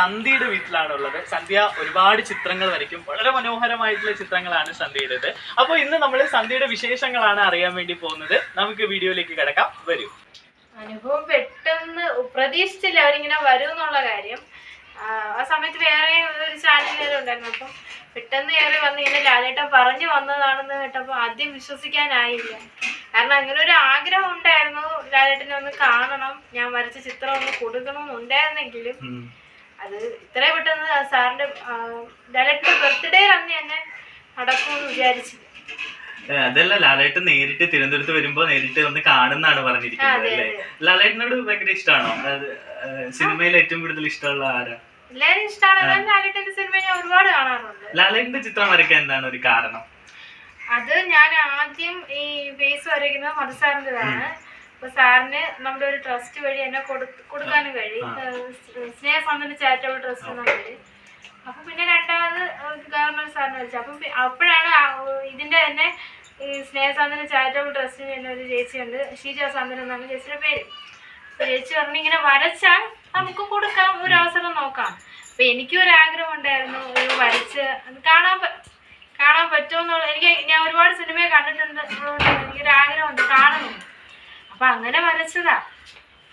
സന്ധ്യയുടെ വീട്ടിലാണ് ഉള്ളത് സന്ധ്യ ഒരുപാട് ചിത്രങ്ങൾ വരയ്ക്കും. വളരെ മനോഹരമായിട്ടുള്ള ചിത്രങ്ങളാണ് സന്ധ്യയുടേത്. അപ്പോൾ ഇന്ന് നമ്മൾ സന്ധ്യയുടെ വിശേഷങ്ങളാണ് അറിയാൻ വേണ്ടി പോകുന്നത്. നമുക്ക് വീഡിയോയിലേക്ക് കിടക്കാം. വരൂ. അനുഭവം പെട്ടെന്ന് പ്രതീക്ഷിച്ചില്ല അവരിങ്ങനെ വരും എന്നുള്ള കാര്യം. ആ, സമയത്ത് വേറെ ഒരു ചാനലുകാരും ഉണ്ടായിരുന്നു. അപ്പം പെട്ടെന്ന് കയറി വന്ന് ഇങ്ങനെ ലാലേട്ടൻ പറഞ്ഞു വന്നതാണെന്ന് കേട്ടപ്പോൾ ആദ്യം വിശ്വസിക്കാനായില്ല. കാരണം അങ്ങനെ ഒരു ആഗ്രഹം ഉണ്ടായിരുന്നു ലാലേട്ടനെ ഒന്ന് കാണണം. ഞാൻ വരച്ച ചിത്രം ഒന്ന് കൊടുക്കണം എന്നുണ്ടായിരുന്നെങ്കിലും അത് ഇത്ര പെട്ടെന്ന് സാറിന്റെ ഡയറക്ടർ ബർത്ത്ഡേ അന്ന് തന്നെ നടക്കുമെന്ന് വിചാരിച്ചില്ല അതല്ല ലാലേട്ടൻ നേരിട്ട് തിരുവനന്തപുരത്ത് വരുമ്പോ നേരിട്ട് വന്ന് കാണുന്നാണ് പറഞ്ഞിരിക്കുന്നത് അല്ലേ? ലാലേട്ടനോട് ഭയങ്കര ഇഷ്ടമാണോ സിനിമയിൽ ഏറ്റവും കൂടുതൽ ഇഷ്ടമുള്ള ആരാ? എല്ലാവരും ഇഷ്ടമാണ് ലാലേട്ടന്റെ സിനിമ ഞാൻ ഒരുപാട് കാണാറുണ്ട്. ലാലേട്ടന്റെ ചിത്രം വരയ്ക്കാൻ എന്താണ് ഒരു കാരണം? അത് ഞാൻ ആദ്യം ഈ ഫേസ് വരയ്ക്കുന്നത് മധു സാറിന്റെതാണ് അപ്പൊ സാറിന് നമ്മുടെ ഒരു ട്രസ്റ്റ് വഴി എന്നെ കൊടുക്കാനും കഴിയും സ്നേഹസന്ധന ചാരിറ്റബിൾ ട്രസ്റ്റ് എന്ന പേര് അപ്പൊ പിന്നെ രണ്ടാമത് ഗവർണർ സാറിന് വിളിച്ചു. അപ്പം അപ്പോഴാണ് ഇതിന്റെ തന്നെ ഈ സ്നേഹസന്ധന ചാരിറ്റബിൾ ട്രസ്റ്റിന് തന്നെ ഒരു ചേച്ചിയുണ്ട്. ഷീജ സന്ധനം എന്നാണ് ചേച്ചിയുടെ പേര്. അപ്പൊ ചേച്ചി പറഞ്ഞു ഇങ്ങനെ വരച്ചാൽ നമുക്ക് കൊടുക്കാം ഒരു അവസരം നോക്കാം. അപ്പൊ എനിക്കും ഒരു ആഗ്രഹം ഉണ്ടായിരുന്നു ഒരു വരച്ച് കാണാൻ കാണാൻ പറ്റുമെന്നുള്ള എനിക്ക് ഞാൻ ഒരുപാട് സിനിമയെ കണ്ടിട്ടുണ്ട് എനിക്കൊരു ആഗ്രഹമുണ്ട് കാണണം. അപ്പൊ അങ്ങനെ വരച്ചതാ.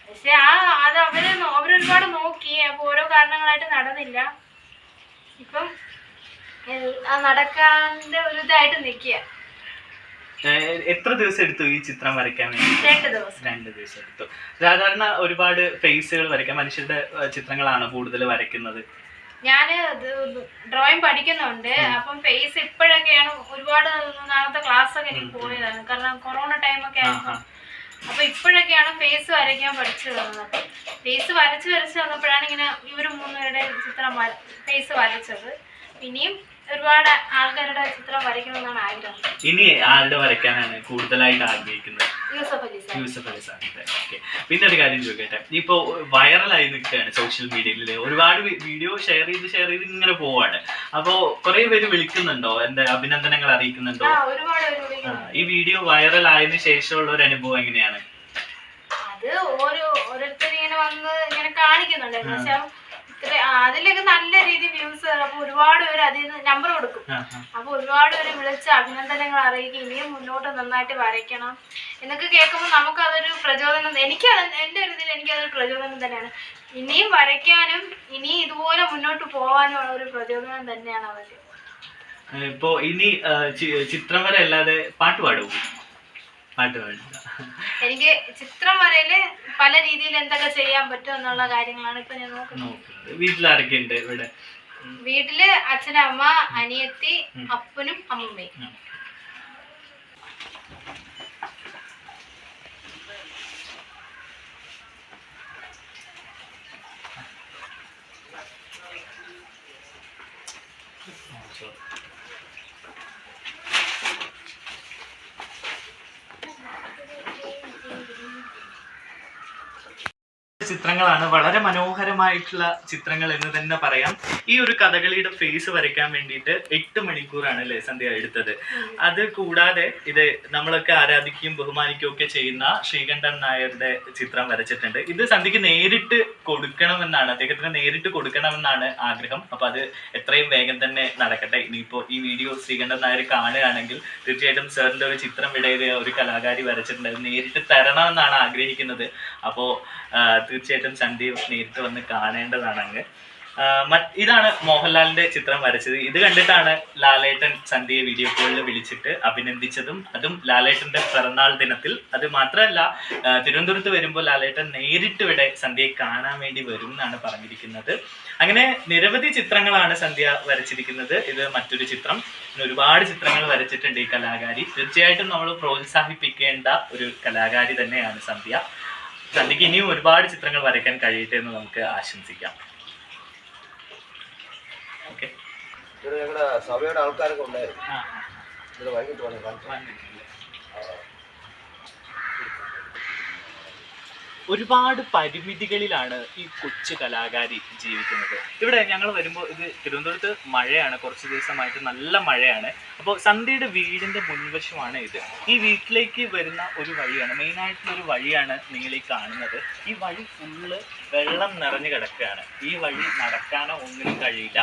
പക്ഷെ ആ അത് അവർ അവരൊരുപാട് നോക്കി അപ്പൊ ഓരോ കാരണങ്ങളായിട്ട് നടന്നില്ല. ഇപ്പം നടക്കാന്റെ ഒരു ഇതായിട്ട് നിക്കുക എത്ര ദിവസം എടുത്തു ഈ ചിത്രം വരയ്ക്കാൻ വേണ്ടി? രണ്ട് ദിവസം. രണ്ട് ദിവസം എടുത്തു. സാധാരണ ഒരുപാട് ഫേസുകൾ വരയ്ക്കാൻ മനുഷ്യരുടെ ചിത്രങ്ങളാണ് കൂടുതൽ വരയ്ക്കുന്നത്. ഞാൻ ഡ്രോയിങ് പഠിക്കുന്നുണ്ട്. അപ്പം ഫേസ് ഇപ്പോഴൊക്കെയാണ് ഒരുപാട് നാളത്തെ ക്ലാസ് ഒക്കെ എനിക്ക് പോയതാണ്. കാരണം കൊറോണ ടൈമൊക്കെ ആയിരുന്നു. അപ്പൊ ഇപ്പോഴൊക്കെയാണ് ഫേസ് വരയ്ക്കാൻ പഠിച്ചു തന്നത് ഫേസ് വരച്ച് വരച്ച് തന്നപ്പോഴാണ് ഇങ്ങനെ ഇവർ മൂന്നുപേരുടെ ചിത്രം ഫേസ് വരച്ചത്. ഇനിയും ഒരുപാട് ആൾക്കാരുടെ ചിത്രം വരയ്ക്കണമെന്നാണ് ആഗ്രഹം. ഇനി ആരുടെ വരയ്ക്കാനാണ് കൂടുതലായിട്ട് ആഗ്രഹിക്കുന്നത്? യൂസഫ് അലി സാർ. ഓക്കെ പിന്നെ ഒരു കാര്യം ചോദിക്കട്ടെ. ഇപ്പോ വൈറലായി നിൽക്കുകയാണ് സോഷ്യൽ മീഡിയയിൽ ഒരുപാട് വീഡിയോ ഷെയർ ചെയ്ത് ഷെയർ ചെയ്ത് ഇങ്ങനെ പോവാണ്. അപ്പോ കുറെ പേര് വിളിക്കുന്നുണ്ടോ? എന്റെ അഭിനന്ദനങ്ങൾ അറിയിക്കുന്നുണ്ടോ? ഈ വീഡിയോ വൈറൽ ആയതിനു ശേഷമുള്ള ഒരു അനുഭവം എങ്ങനെയാണ്? അത് ഓരോ ഓരോരുത്തർ ഇങ്ങനെ വന്ന് ഇങ്ങനെ കാണിക്കുന്നുണ്ട്. ഇത്ര അതിലൊക്കെ നല്ല രീതിയിൽ വ്യൂസ് അപ്പൊ ഒരുപാട് പേര് അതിൽ നിന്ന് നമ്പർ കൊടുക്കും. അപ്പൊ ഒരുപാട് പേര് വിളിച്ച് അഭിനന്ദനങ്ങൾ അറിയിക്കും. ഇനിയും മുന്നോട്ട് നന്നായിട്ട് വരയ്ക്കണം എന്നൊക്കെ കേൾക്കുമ്പോൾ നമുക്ക് അതൊരു പ്രചോദനം എനിക്ക് അത് എന്റെ ഒരു ഇതിൽ എനിക്ക് അതൊരു പ്രചോദനം തന്നെയാണ്. ഇനിയും വരയ്ക്കാനും ഇനിയും ഇതുപോലെ മുന്നോട്ട് പോകാനും ഉള്ള ഒരു പ്രചോദനം തന്നെയാണ് അവർ. ഇപ്പോ ഇനി ചിത്രം വരെ അല്ലാതെ പാട്ട് പാടും പാട്ട് പാടില്ല. എനിക്ക് ചിത്രം വരയിൽ പല രീതിയിൽ എന്തൊക്കെ ചെയ്യാൻ പറ്റും എന്നുള്ള കാര്യങ്ങളാണ് ഇപ്പൊ ഞാൻ നോക്കുന്നത്. വീട്ടിലാരൊക്കെ ഉണ്ട് ഇവിടെ? വീട്ടിൽ അച്ഛനമ്മ അനിയത്തി അപ്പനും അമ്മമ്മയും. ചിത്രങ്ങളാണ്. വളരെ മനോഹരമായിട്ടുള്ള ചിത്രങ്ങൾ എന്ന് തന്നെ പറയാം. ഈ ഒരു കഥകളിയുടെ ഫേസ് വരയ്ക്കാൻ വേണ്ടിയിട്ട് എട്ട് മണിക്കൂറാണ് അല്ലേ സന്ധ്യ എടുത്തത്. അത് കൂടാതെ ഇത് നമ്മളൊക്കെ ആരാധിക്കുകയും ബഹുമാനിക്കുകയും ഒക്കെ ചെയ്യുന്ന ശ്രീകണ്ഠൻ നായരുടെ ചിത്രം വരച്ചിട്ടുണ്ട്. ഇത് സന്ധ്യക്ക് നേരിട്ട് കൊടുക്കണമെന്നാണ് അദ്ദേഹത്തിന് നേരിട്ട് കൊടുക്കണമെന്നാണ് ആഗ്രഹം. അപ്പൊ അത് എത്രയും വേഗം തന്നെ നടക്കട്ടെ. ഇനിയിപ്പോ ഈ വീഡിയോ ശ്രീകണ്ഠൻ നായർ കാണുകയാണെങ്കിൽ തീർച്ചയായിട്ടും സാറിന്റെ ഒരു ചിത്രം ഇടയിൽ ഒരു കലാകാരി വരച്ചിട്ടുണ്ട്. നേരിട്ട് തരണമെന്നാണ് ആഗ്രഹിക്കുന്നത്. അപ്പോൾ തീർച്ചയായിട്ടും സന്ധ്യ നേരിട്ട് വന്ന് കാണേണ്ടതാണ് അങ്ങ് ഇതാണ് മോഹൻലാലിന്റെ ചിത്രം വരച്ചത്. ഇത് കണ്ടിട്ടാണ് ലാലേട്ടൻ സന്ധ്യയെ വീഡിയോ കോളിൽ വിളിച്ചിട്ട് അഭിനന്ദിച്ചതും അതും ലാലേട്ടന്റെ പിറന്നാൾ ദിനത്തിൽ. അത് മാത്രമല്ല തിരുവനന്തപുരത്ത് വരുമ്പോൾ ലാലേട്ടൻ നേരിട്ട് ഇവിടെ സന്ധ്യയെ കാണാൻ വേണ്ടി വരും എന്നാണ് പറഞ്ഞിരിക്കുന്നത്. അങ്ങനെ നിരവധി ചിത്രങ്ങളാണ് സന്ധ്യ വരച്ചിരിക്കുന്നത്. ഇത് മറ്റൊരു ചിത്രം. ഒരുപാട് ചിത്രങ്ങൾ വരച്ചിട്ടുണ്ട് ഈ കലാകാരി. തീർച്ചയായിട്ടും നമ്മൾ പ്രോത്സാഹിപ്പിക്കേണ്ട ഒരു കലാകാരി തന്നെയാണ് സന്ധ്യ. സന്ധ്യക്ക് ഇനിയും ഒരുപാട് ചിത്രങ്ങൾ വരയ്ക്കാൻ കഴിയട്ടെ എന്ന് നമുക്ക് ആശംസിക്കാം. ഓക്കെ ഇവിടെ സഭയുടെ ആൾക്കാരൊക്കെ ഉണ്ടായിരുന്നു. ഇവിടെ ഒരുപാട് പരിമിതികളിലാണ് ഈ കൊച്ചു കലാകാരി ജീവിക്കുന്നത്. ഇവിടെ ഞങ്ങൾ വരുമ്പോൾ ഇത് തിരുവനന്തപുരത്ത് മഴയാണ് കുറച്ച് ദിവസമായിട്ട് നല്ല മഴയാണ്. അപ്പോൾ സന്ധ്യയുടെ വീടിന്റെ മുൻവശമാണ് ഇത്. ഈ വീട്ടിലേക്ക് വരുന്ന ഒരു വഴിയാണ് മെയിൻ ആയിട്ടുള്ള ഒരു വഴിയാണ് നിങ്ങൾ ഈ കാണുന്നത്. ഈ വഴി ഫുള്ള് വെള്ളം നിറഞ്ഞു കിടക്കുകയാണ്. ഈ വഴി നടക്കാനോ ഒന്നിനും കഴിയില്ല.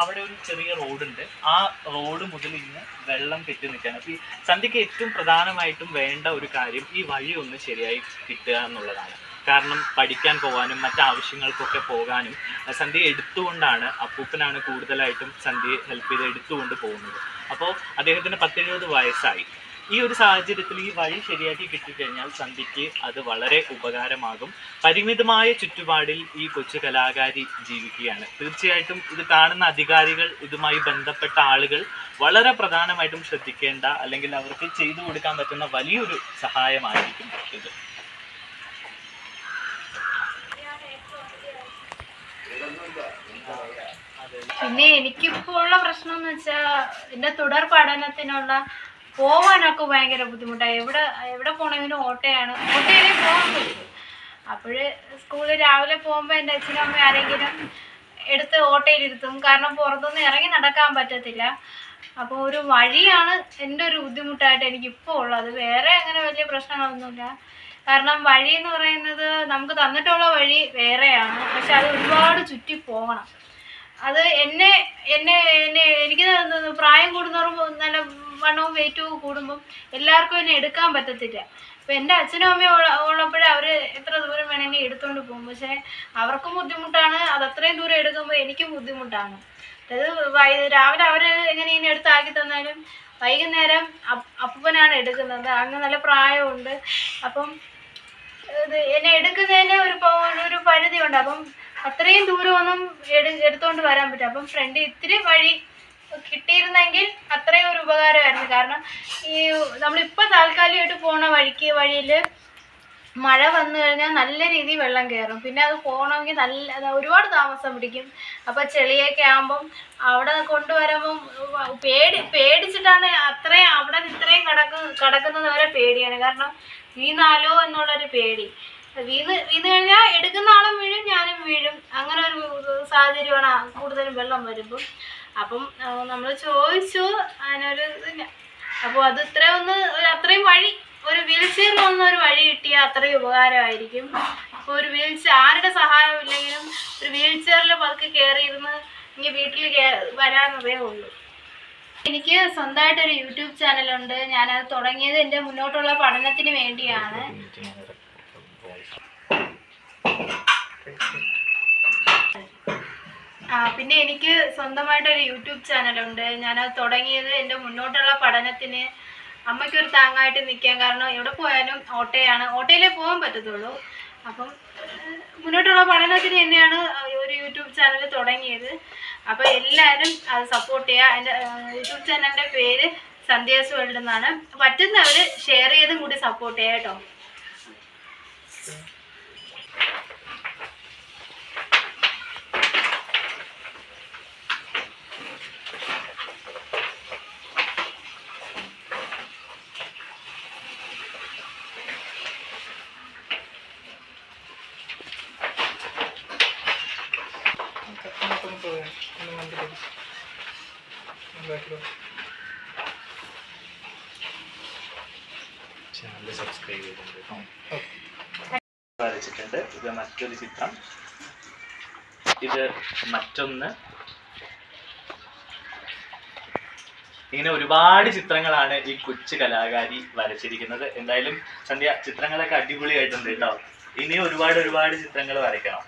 അവിടെ ഒരു ചെറിയ റോഡുണ്ട്. ആ റോഡ് മുതൽ ഇന്ന് വെള്ളം കെട്ടി നിൽക്കുകയാണ്. അപ്പോൾ ഈ സന്ധ്യക്ക് ഏറ്റവും പ്രധാനമായിട്ടും വേണ്ട ഒരു കാര്യം ഈ വഴി ഒന്ന് ശരിയായി കിട്ടുക എന്നുള്ളതാണ്. കാരണം പഠിക്കാൻ പോകാനും മറ്റാവശ്യങ്ങൾക്കൊക്കെ പോകാനും സന്ധ്യ എടുത്തുകൊണ്ടാണ് അപ്പൂപ്പനാണ് കൂടുതലായിട്ടും സന്ധ്യയെ ഹെൽപ്പ് ചെയ്ത് എടുത്തുകൊണ്ട് പോകുന്നത്. അപ്പോൾ അദ്ദേഹത്തിന് പത്തെഴുപത് വയസ്സായി. ഈ ഒരു സാഹചര്യത്തിൽ ഈ വഴി ശരിയാക്കി കിട്ടിക്കഴിഞ്ഞാൽ സന്ധ്യയ്ക്ക് അത് വളരെ ഉപകാരമാകും. പരിമിതമായ ചുറ്റുപാടിൽ ഈ കൊച്ചു കലാകാരി ജീവിക്കുകയാണ്. തീർച്ചയായിട്ടും ഇത് കാണുന്ന അധികാരികൾ ഇതുമായി ബന്ധപ്പെട്ട ആളുകൾ വളരെ പ്രധാനമായിട്ടും ശ്രദ്ധിക്കേണ്ട അല്ലെങ്കിൽ അവർക്ക് ചെയ്തു കൊടുക്കാൻ പറ്റുന്ന വലിയൊരു സഹായമായിരിക്കും ഇത്. പിന്നെ എനിക്കിപ്പോ ഉള്ള പ്രശ്നം എന്ന് വെച്ചാൽ എന്റെ തുടർ പഠനത്തിനുള്ള പോവാനൊക്കെ ഭയങ്കര ബുദ്ധിമുട്ടാ. എവിടെ എവിടെ പോണെങ്കിലും ഓട്ടയാണ്. ഓട്ടയിലേ പോകാൻ പറ്റും. അപ്പോഴ് സ്കൂളിൽ രാവിലെ പോകുമ്പോൾ എന്റെ അച്ഛനും അമ്മയും ആരെങ്കിലും എടുത്ത് ഓട്ടയിലിരുത്തും. കാരണം പുറത്തൊന്നും ഇറങ്ങി നടക്കാൻ പറ്റത്തില്ല. അപ്പോൾ ഒരു വഴിയാണ് എന്റെ ഒരു ബുദ്ധിമുട്ടായിട്ട് എനിക്കിപ്പോൾ ഉള്ളത്. വേറെ അങ്ങനെ വലിയ പ്രശ്നങ്ങളൊന്നുമില്ല. കാരണം വഴി എന്ന് പറയുന്നത് നമുക്ക് തന്നിട്ടുള്ള വഴി വേറെയാണ്. പക്ഷെ അത് ഒരുപാട് ചുറ്റി പോകണം. അത് എന്നെ എന്നെ എന്നെ എനിക്ക് പ്രായം കൂടുന്നവരും നല്ല വണ്ണവും വെയിറ്റും കൂടുമ്പം എല്ലാവർക്കും എന്നെ എടുക്കാൻ പറ്റത്തില്ല. അപ്പം എന്റെ അച്ഛനും അമ്മയും ഉള്ള ഉള്ളപ്പോഴേ അവർ എത്ര ദൂരം വേണമെങ്കിൽ എടുത്തുകൊണ്ട് പോകും. പക്ഷേ അവർക്കും ബുദ്ധിമുട്ടാണ്. അത് അത്രയും ദൂരം എടുക്കുമ്പോൾ എനിക്കും ബുദ്ധിമുട്ടാണ്. അത് വൈ രാവിലെ അവർ എങ്ങനെ ഇനി എടുത്താക്കി തന്നാലും വൈകുന്നേരം അപ്പ് അപ്പൂപ്പനാണ് എടുക്കുന്നത്. അങ്ങ് നല്ല പ്രായമുണ്ട്. അപ്പം ഇത് എന്നെ എടുക്കുന്നതിന് ഒരു ഒരു പരിധിയുണ്ട്. അപ്പം അത്രയും ദൂരമൊന്നും എടു എടുത്തുകൊണ്ട് വരാൻ പറ്റും അപ്പം ഫ്രണ്ട് ഇത്തിരി വഴി കിട്ടിയിരുന്നെങ്കിൽ അത്രയും ഒരു ഉപകാരമായിരുന്നു. കാരണം ഈ നമ്മളിപ്പോൾ താൽക്കാലികമായിട്ട് പോണ വഴിക്ക് വഴിയിൽ മഴ വന്നു കഴിഞ്ഞാൽ നല്ല രീതിയിൽ വെള്ളം കയറും. പിന്നെ അത് പോകണമെങ്കിൽ നല്ല ഒരുപാട് താമസം പിടിക്കും. അപ്പോൾ ചെളിയൊക്കെ ആകുമ്പം അവിടെ കൊണ്ടുവരുമ്പം പേടി പേടിച്ചിട്ടാണ് അത്രയും അവിടെ ഇത്രയും കിടക്ക് കിടക്കുന്നത് വരെ പേടിയാണ്. കാരണം വീണാലോ എന്നുള്ളൊരു പേടി. വീണ് വീണ് കഴിഞ്ഞാൽ എടുക്കുന്ന ആളും വീഴും ഞാനും വീഴും. അങ്ങനെ ഒരു സാഹചര്യമാണ് കൂടുതലും വെള്ളം വരുമ്പം. അപ്പം നമ്മൾ ചോദിച്ചു അതിനൊരു ഇതില്ല. അപ്പോൾ അത് ഇത്രയൊന്ന് അത്രയും വഴി ഒരു വീൽ ചെയറിൽ വന്ന ഒരു വഴി കിട്ടിയാൽ അത്രയും ഉപകാരമായിരിക്കും. ഇപ്പോൾ ഒരു വീൽ ചെയർ ആരുടെ സഹായം ഇല്ലെങ്കിലും ഒരു വീൽ ചെയറിൽ പതുക്കെ കയറിയിരുന്ന് ഇനി വീട്ടിൽ വരാനതേ ഉള്ളൂ. എനിക്ക് സ്വന്തമായിട്ടൊരു യൂട്യൂബ് ചാനലുണ്ട്. ഞാനത് തുടങ്ങിയത് എന്റെ മുന്നോട്ടുള്ള പഠനത്തിന് വേണ്ടിയാണ്. ആ പിന്നെ എനിക്ക് സ്വന്തമായിട്ടൊരു യൂട്യൂബ് ചാനലുണ്ട്. ഞാനത് തുടങ്ങിയത് എന്റെ മുന്നോട്ടുള്ള പഠനത്തിന് അമ്മയ്ക്കൊരു താങ്ങായിട്ട് നിൽക്കാൻ കാരണം എവിടെ പോയാലും ഓട്ടോയാണ്. ഓട്ടോയിലേ പോകാൻ പറ്റത്തുള്ളൂ. അപ്പം മുന്നോട്ടുള്ള പഠനത്തിന് തന്നെയാണ് ഒരു യൂട്യൂബ് ചാനൽ തുടങ്ങിയത്. അപ്പോൾ എല്ലാവരും അത് സപ്പോർട്ട് ചെയ്യുക. എന്റെ യൂട്യൂബ് ചാനലിന്റെ പേര് സന്ധ്യാസ് വേൾഡ് എന്നാണ്. പറ്റുന്നവർ ഷെയർ ചെയ്തും കൂടി സപ്പോർട്ട് ചെയ്യാം കേട്ടോ. ചാനൽ സബ്സ്ക്രൈബ് ചെയ്തിട്ടുണ്ട്. വരച്ചിട്ടുണ്ട്. ഇത് മറ്റൊരു ചിത്രം. ഇത് മറ്റൊന്ന്. ഇങ്ങനെ ഒരുപാട് ചിത്രങ്ങളാണ് ഈ കൊച്ചു കലാകാരി വരച്ചിരിക്കുന്നത്. എന്തായാലും സന്ധ്യ ചിത്രങ്ങളൊക്കെ അടിപൊളിയായിട്ടുണ്ട് കേട്ടോ. ഇനിയും ഒരുപാട് ഒരുപാട് ചിത്രങ്ങൾ വരയ്ക്കണം.